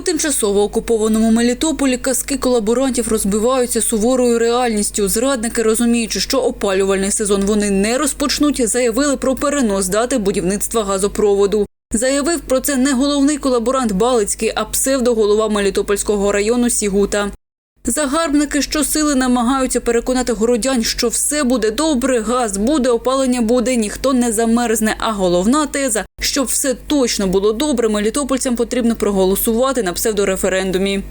Тимчасово окупованому Мелітополі казки колаборантів розбиваються суворою реальністю. Зрадники, розуміючи, що опалювальний сезон вони не розпочнуть, заявили про перенос дати будівництва газопроводу. Заявив про це не головний колаборант Балицький, а псевдоголова Мелітопольського району Сігута. Загарбники щосили намагаються переконати городян, що все буде добре, газ буде, опалення буде, ніхто не замерзне. А головна теза, щоб все точно було добре, мелітопольцям потрібно проголосувати на псевдореферендумі.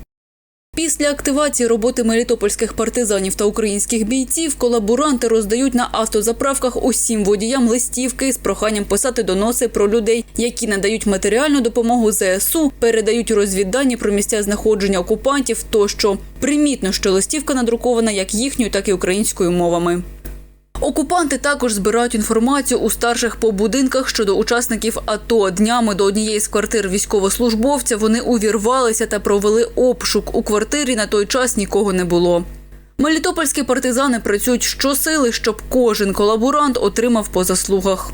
Після активації роботи мелітопольських партизанів та українських бійців колаборанти роздають на автозаправках усім водіям листівки з проханням писати доноси про людей, які надають матеріальну допомогу ЗСУ, передають розвіддані про місця знаходження окупантів. Тощо примітно, що листівка надрукована як їхньою, так і українською мовами. Окупанти також збирають інформацію у старших по будинках щодо учасників АТО. Днями до однієї з квартир військовослужбовця вони увірвалися та провели обшук. У квартирі на той час нікого не було. Мелітопольські партизани працюють щосили, щоб кожен колаборант отримав по заслугах.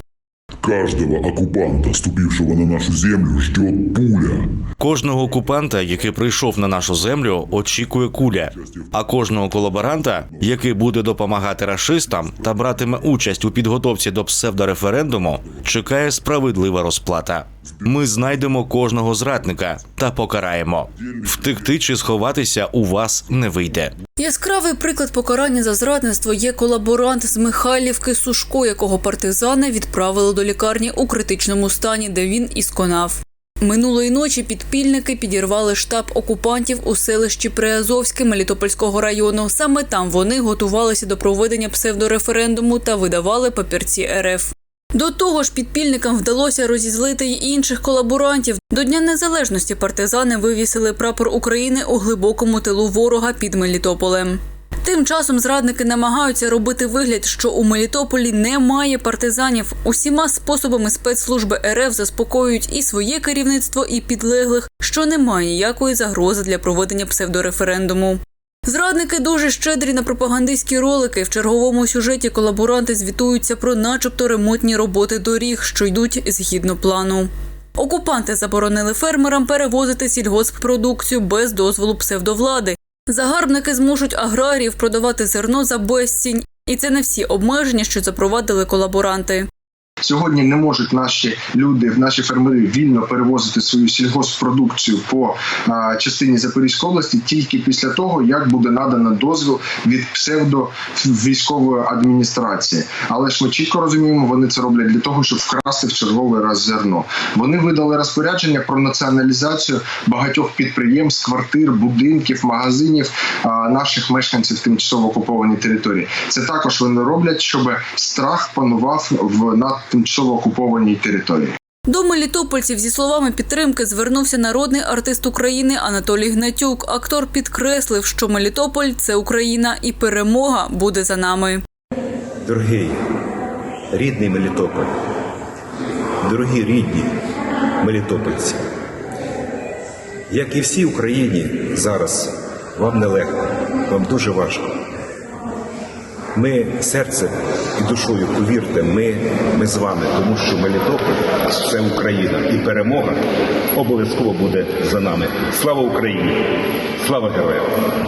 Каждого окупанта, ступившего на нашу землю, ждет пуля. Кожного окупанта, який прийшов на нашу землю, очікує куля. А кожного колаборанта, який буде допомагати расистам та братиме участь у підготовці до псевдореферендуму, чекає справедлива розплата. Ми знайдемо кожного зрадника та покараємо. Втекти чи сховатися у вас не вийде. Яскравий приклад покарання за зрадництво є колаборант з Михайлівки Сушко, якого партизани відправили до лікарні у критичному стані, де він і сконав. Минулої ночі підпільники підірвали штаб окупантів у селищі Приазовське Мелітопольського району. Саме там вони готувалися до проведення псевдореферендуму та видавали папірці РФ. До того ж, підпільникам вдалося розізлити й інших колаборантів. До Дня Незалежності партизани вивісили прапор України у глибокому тилу ворога під Мелітополем. Тим часом зрадники намагаються робити вигляд, що у Мелітополі немає партизанів. Усіма способами спецслужби РФ заспокоюють і своє керівництво, і підлеглих, що немає ніякої загрози для проведення псевдореферендуму. Зрадники дуже щедрі на пропагандистські ролики. В черговому сюжеті колаборанти звітуються про начебто ремонтні роботи доріг, що йдуть згідно плану. Окупанти заборонили фермерам перевозити сільгосппродукцію без дозволу псевдовлади. Загарбники змушуть аграріїв продавати зерно за безцінь. І це не всі обмеження, що запровадили колаборанти. Сьогодні не можуть наші люди, наші фермери вільно перевозити свою сільгоспродукцію по частині Запорізької області тільки після того, як буде надано дозвіл від псевдо військової адміністрації. Але ж ми чітко розуміємо, вони це роблять для того, щоб вкрасти в черговий раз зерно. Вони видали розпорядження про націоналізацію багатьох підприємств, квартир, будинків, магазинів наших мешканців тимчасово окупованій території. Це також вони роблять, щоб страх панував в на тимчасово окупованій території. До мелітопольців зі словами підтримки звернувся народний артист України Анатолій Гнатюк. Актор підкреслив, що Мелітополь це Україна, і перемога буде за нами. Дорогий рідний Мелітополь, дорогі рідні Мелітопольці, як і всій Україні зараз, вам нелегко, вам дуже важко. Ми серцем і душою, повірте, ми, ми з вами, тому що Мелітополь це Україна і перемога обов'язково буде за нами. Слава Україні! Слава героям!